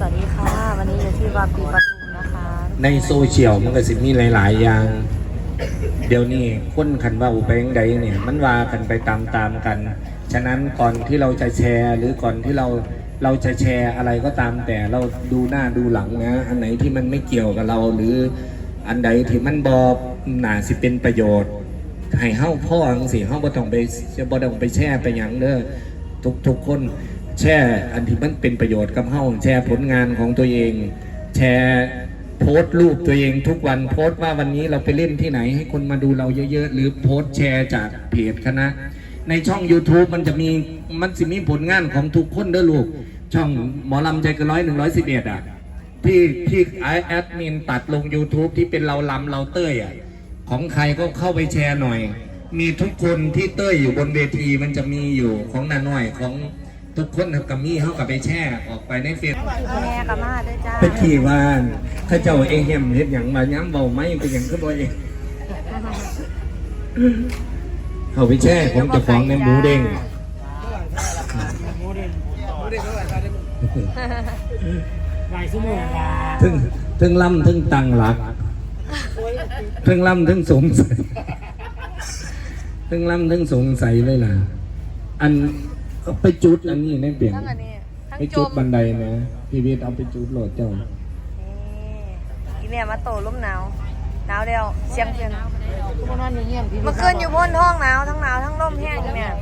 สวัสดีค่ะ วันนี้อยู่ที่วาปีปทุมนะคะ ในโซเชียลมันก็สิมีหลาย ๆ อย่าง เดี๋ยวนี้คนคันว่าอุปยังใดเนี่ย มันว่ากันไปตามๆกัน ฉะนั้นก่อนที่เราจะแชร์ หรือก่อนที่เราเราจะแชร์อะไรก็ตามแต่เราดูหน้าดูหลังนะอันไหนที่มันไม่เกี่ยวกับเราหรืออันใดที่มันบอบหนาสิเป็นประโยชน์ให้เฮ้าพ่อังสิเฮ้าบ่ต้องไปบ่ต้องไปแช่ไปหยังเด้อทุกทุกคน แช่อันที่มันเป็นประโยชน์กับเฮาแชร์ผลงานของตัวเอง แชร์โพสต์รูปตัวเองทุกวันโพสต์ว่าวันนี้เราไปเล่นที่ไหนให้คนมาดูเราเยอะๆ หรือโพสต์แชร์จากเพจคณะ ในช่อง YouTube มันจะมีมันสิมีผลงานของทุกคนเด้อลูก ช่องหมอลำใจเกันร้อยหนึ่งร้อยสิบเอ็ดอะที่ที่ไอแอดมินตัดลง YouTube ที่เป็นเราลำเราเต้ยอะของใครก็เข้าไปแชร์หน่อย มีทุกคนที่เต้ยอยู่บนเวทีมันจะมีอยู่ของนาหน่อยของ ทุกคนกับมี่เขากับไปแชร์ออกไปในเฟซแม่กับมาด้วยจ้าไปขี่ว่านถ้าเจ้าเองเห็นเห็นอย่างมาย้ำเบาไม่เป็นอย่างขึ้นบ่เองเขาไปแช่ของเจ้าของในหมูเด้งไหวสมุนลาถึงถึงล่ำถึงตังหลักถึงล่ำถึงสงสัยถึงล่ำถึงสงสัยเลยล่ะ อัน ก็ไปจุดอันนี้ในเปลี่ยนทั้งอันนี้ทั้งไปจจุดมบันไดนะพี่วิทย์เอาไปจุดโหลดเจ้านี่อีเนี่ยมาโตร่มหนาวหนาวเดียวเสียงเพียงทุกคนนั่นเงียบๆเมื่อคืนอยู่บนห้องหนาวทั้งหนาวทั้งลมแห้งอยู่เนี่ย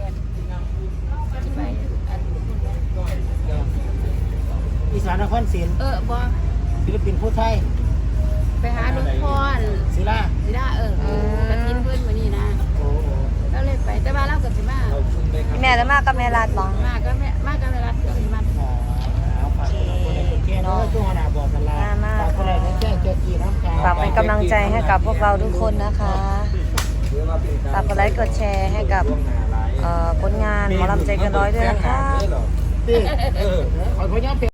อีสานนครศรีเออบ่ศิลปินผู้ไทย ไปหาหลวงพ่อ ม่แล้วมากับแม่ลาดบองมากก็แม่มากก็แม่รัดก็มีมาเอาฝาคนในคนแก่เนาะช่วงหน้าบอกกันลาฝากคนในคนแก่เจอกีน้ำกาฝากเป็นกำลังใจให้กับพวกเราทุกคนนะคะฝากกดไลค์กดแชร์ให้กับผลงานหมอลำใจเกันร้อยด้วยนะคะ เออขอพยายาม